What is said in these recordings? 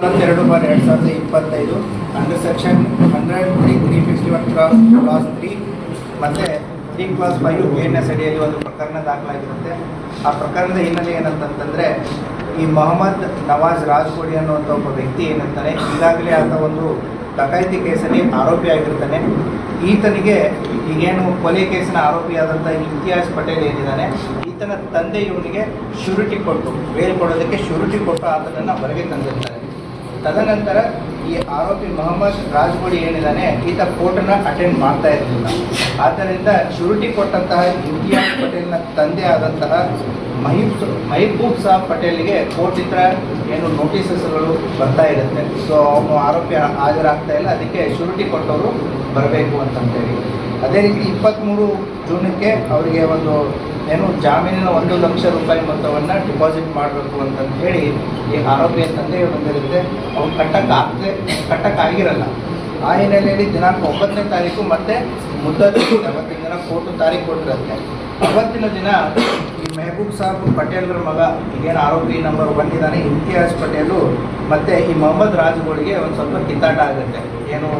ಹನ್ನೊಂದೆರಡು bar ಎರಡು ಸಾವಿರದ ಇಪ್ಪತ್ತೈದು. Under section hundred three three fifty one class three ಮತ್ತು three class five A N S ಅಡಿಯಲ್ಲಿ ಒಂದು ಪ್ರಕರಣ ದಾಖಲಾಗಿರುತ್ತೆ. ಆ ಪ್ರಕರಣದ ಹಿನ್ನೆಲೆ ಏನಂತಂತಂದರೆ, ಈ ಮೊಹಮ್ಮದ್ ನವಾಜ್ ರಾಜ್ಕೋಡಿ ಅನ್ನುವಂಥ ಒಬ್ಬ ವ್ಯಕ್ತಿ ಏನಂತಾನೆ, ಈಗಾಗಲೇ ಆತ ಒಂದು ಡಕಾಯಿತಿ ಕೇಸಲ್ಲಿ ಆರೋಪಿ ಆಗಿರ್ತಾನೆ. ಈತನಿಗೆ ಈಗೇನು ಕೊಲೆ ಕೇಸಿನ ಆರೋಪಿಯಾದಂಥ ಇಮ್ತಿಯಾಜ್ ಪಟೇಲ್ ಏನಿದ್ದಾನೆ, ಈತನ ತಂದೆ ಇವನಿಗೆ ಶ್ಯೂರಿಟಿ ಕೊಟ್ಟು, ಬೇಲ್ ಕೊಡೋದಕ್ಕೆ ಶ್ಯೂರಿಟಿ ಕೊಟ್ಟು ಆತನನ್ನು ಹೊರಗೆ ತಂದಿರ್ತಾರೆ ತದನಂತರ ಈ ಆರೋಪಿ ಮೊಹಮ್ಮದ್ ರಾಜ್ಗೋಡಿ ಏನಿದ್ದಾನೆ, ಈತ ಕೋರ್ಟನ್ನ ಅಟೆಂಡ್ ಮಾಡ್ತಾ ಇರಲಿಲ್ಲ ಆದ್ದರಿಂದ ಶುರುಟಿ ಕೊಟ್ಟಂತಹ ಇಮ್ತಿಯಾಜ್ ಪಟೇಲ್ನ ತಂದೆ ಆದಂತಹ ಮಹಿಬ್ ಮಹಿಬೂಬ್ ಸಾಬ್ ಪಟೇಲ್ಗೆ ಕೋರ್ಟಿಂದ ಏನು ನೋಟಿಸಸ್ಗಳು ಬರ್ತಾ ಇರುತ್ತೆ. ಸೊ ಅವನು ಆರೋಪಿ ಹಾಜರಾಗ್ತಾ ಇಲ್ಲ. ಅದಕ್ಕೆ ಶುರುಟಿ ಕೊಟ್ಟವರು ಬರಬೇಕು ಅಂತಂತೇಳಿ. ಅದೇ ರೀತಿ ಇಪ್ಪತ್ತ್ಮೂರು ಜೂನಕ್ಕೆ ಅವರಿಗೆ ಒಂದು ಏನು ಜಾಮೀನಿನ ಒಂದು ಲಕ್ಷ ರೂಪಾಯಿ ಮೊತ್ತವನ್ನು ಡಿಪಾಸಿಟ್ ಮಾಡಬೇಕು ಅಂತಂದು ಹೇಳಿ ಈ ಆರೋಪಿಯ ತಂದೆ ಬಂದಿರುತ್ತೆ ಅವ್ನು ಕಟ್ಟಕ್ಕಾಗದೆ ಕಟ್ಟಕ್ಕಾಗಿರಲ್ಲ ಆ ಹಿನ್ನೆಲೆಯಲ್ಲಿ ದಿನಾಂಕ ಒಂಬತ್ತನೇ ತಾರೀಕು ಮತ್ತೆ ಮುದ್ದತ್ತು ಅವತ್ತಿನ ದಿನ ಕೋರ್ಟು ತಾರೀಕು ಕೊಟ್ಟಿರುತ್ತೆ. ಅವತ್ತಿನ ದಿನ ಮೆಹಬೂಬ್ ಸಾಬ್ ಪಟೇಲ್ರ ಮಗ ಏನು ಆರೋಪಿ ನಂಬರ್ ಒನ್ ಇದ್ದಾನೆ, ಇಮ್ತಿಯಾಜ್ ಪಟೇಲು, ಮತ್ತು ಈ ಮೊಹಮ್ಮದ್ ರಾಜ್ಗಳಿಗೆ ಒಂದು ಸ್ವಲ್ಪ ಕಿತ್ತಾಟ ಆಗುತ್ತೆ. ಏನು,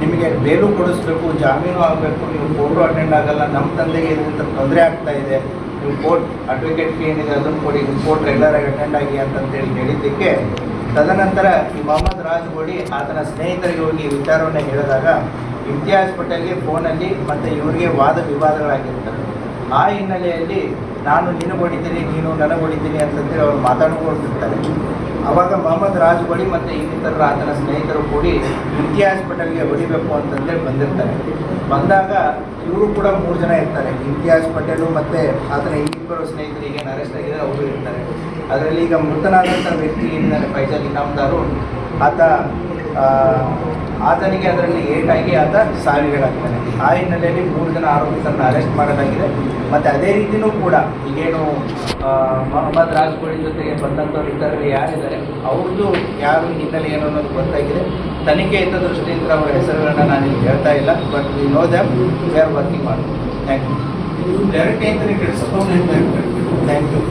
ನಿಮಗೆ ಬೇಲು ಕೊಡಿಸ್ಬೇಕು, ಜಾಮೀನು ಆಗಬೇಕು, ನೀವು ಕೋರ್ಟು ಅಟೆಂಡ್ ಆಗಲ್ಲ ನಮ್ಮ ತಂದೆಗೆ ಇದರಿಂದ ತೊಂದರೆ ಆಗ್ತಾ ಇದೆ. ನೀವು ಕೋರ್ಟ್ ಅಡ್ವೊಕೇಟ್ ಏನಿದೆ ಅದನ್ನು ಕೊಡಿ ನಿಮ್ಮ ಕೋರ್ಟ್ ರೆಗ್ಯುಲರ್ ಆಗಿ ಅಟೆಂಡ್ ಆಗಿ ಅಂತಂತೇಳಿ ಹೇಳಿದ್ದಕ್ಕೆ, ತದನಂತರ ಈ ಮೊಹಮ್ಮದ್ ರಾಜ್ಗೋಡಿ ಆತನ ಸ್ನೇಹಿತರಿಗೆ ಹೋಗಿ ವಿಚಾರವನ್ನು ಹೇಳಿದಾಗ, ಇಮ್ತಿಯಾಜ್ ಪಟೇಲ್ಗೆ ಫೋನಲ್ಲಿ ಮತ್ತು ಇವರಿಗೆ ವಾದ ವಿವಾದಗಳಾಗಿರ್ತವೆ. ಆ ಹಿನ್ನೆಲೆಯಲ್ಲಿ ನಾನು ನೀನು ಹೊಡಿತೀನಿ ನೀನು ನನಗೆ ಹೊಡಿತೀನಿ ಅಂತಂದೇಳಿ ಅವ್ರು ಮಾತಾಡ್ಕೊಳ್ತಿರ್ತಾರೆ. ಅವಾಗ ಮೊಹಮ್ಮದ್ ಬಳಿ ಮತ್ತು ಇನ್ನಿತರ ಆತನ ಸ್ನೇಹಿತರು ಕೂಡಿ ಇಮ್ತಿಯಾಜ್ ಪಟೇಲ್ಗೆ ಹೊಡಿಬೇಕು ಅಂತಂದೇಳಿ ಬಂದಿರ್ತಾರೆ. ಬಂದಾಗ ಇವರು ಕೂಡ ಮೂರು ಜನ ಇರ್ತಾರೆ. ಇಮ್ತಿಯಾಜ್ ಪಟೇಲು ಮತ್ತು ಆತನ ಇನ್ನಿಬ್ಬರು ಸ್ನೇಹಿತರಿಗೆ ಅರೆಸ್ಟ್ ಆಗಿದ್ದಾರೆ ಅವರು ಇರ್ತಾರೆ. ಅದರಲ್ಲಿ ಈಗ ಮೃತನಾದಂಥ ವ್ಯಕ್ತಿ ಏನಿದ್ದಾರೆ ಫೈಜಲ್ ಇನಾಮ್ದಾರು. ಆತ ಆತನಿಗೆ ಅದರಲ್ಲಿ ಏಟಾಗಿ ಆತ ಸಾವಿಗೀಡಾಗ್ತಾನೆ ಆ ಹಿನ್ನೆಲೆಯಲ್ಲಿ ಮೂರು ಜನ ಆರೋಪಿತರನ್ನು ಅರೆಸ್ಟ್ ಮಾಡಲಾಗಿದೆ. ಮತ್ತು ಅದೇ ರೀತಿಯೂ ಕೂಡ ಈಗೇನು ಮೊಹಮ್ಮದ್ ರಾಜ್ಕೋಳಿ ಜೊತೆಗೆ ಬಂದಂಥವ್ರು ಇತರರು ಯಾರಿದ್ದಾರೆ? ಅವ್ರದ್ದು ಯಾರು ಹಿನ್ನೆಲೆ ಏನು ಅನ್ನೋದು ಗೊತ್ತಾಗಿದೆ. ತನಿಖೆ ಇದ್ದ ದೃಷ್ಟಿಯಿಂದ ಅವರ ಹೆಸರುಗಳನ್ನು ನಾನು ಇಲ್ಲಿ ಹೇಳ್ತಾ ಇಲ್ಲ. But we know damn we are working ಮಾಡ್ತೀವಿ ಥ್ಯಾಂಕ್ ಯು. ಡೈರೆಕ್ಟ್ ಅಂತಲೇ ಕೆಲಸ ಥ್ಯಾಂಕ್ ಯು.